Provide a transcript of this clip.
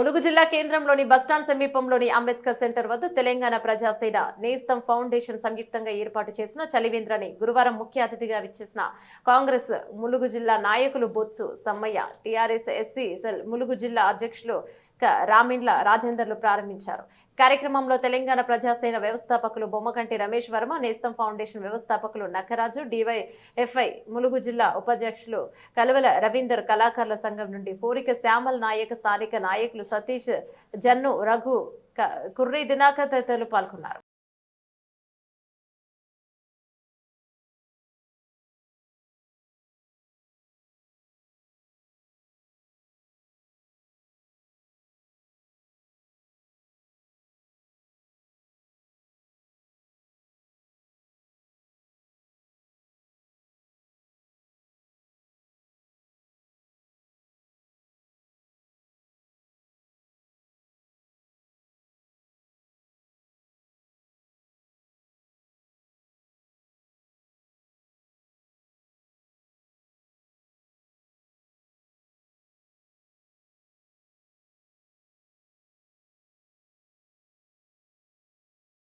ములుగు జిల్లా కేంద్రంలోని బస్టాండ్ సమీపంలోని అంబేద్కర్ సెంటర్ వద్ద తెలంగాణ ప్రజాసేన నేస్తం ఫౌండేషన్ సంయుక్తంగా ఏర్పాటు చేసిన చలివేంద్రని గురువారం ముఖ్య అతిథిగా విచ్చేసిన కాంగ్రెస్ ములుగు జిల్లా నాయకులు Botsu Sammaiah TRS SC cell Mulugu జిల్లా అధ్యక్షులు రామిండ్ల రాజేందర్లు ప్రారంభించారు. కార్యక్రమంలో తెలంగాణ ప్రజాసేన వ్యవస్థాపకులు బొమ్మకంటి రమేష్ వర్మ నేస్తం ఫౌండేషన్ వ్యవస్థాపకులు నక్కరాజు డివైఎఫ్ఐ ములుగు జిల్లా ఉపాధ్యక్షులు కలువల రవీందర్ కళాకారుల సంఘం నుండి పూరిక శ్యామల్ నాయక్ స్థానిక నాయకులు సతీష్ జన్ను రఘు క- కుర్రి దినాకర్ తదితరులు పాల్గొన్నారు.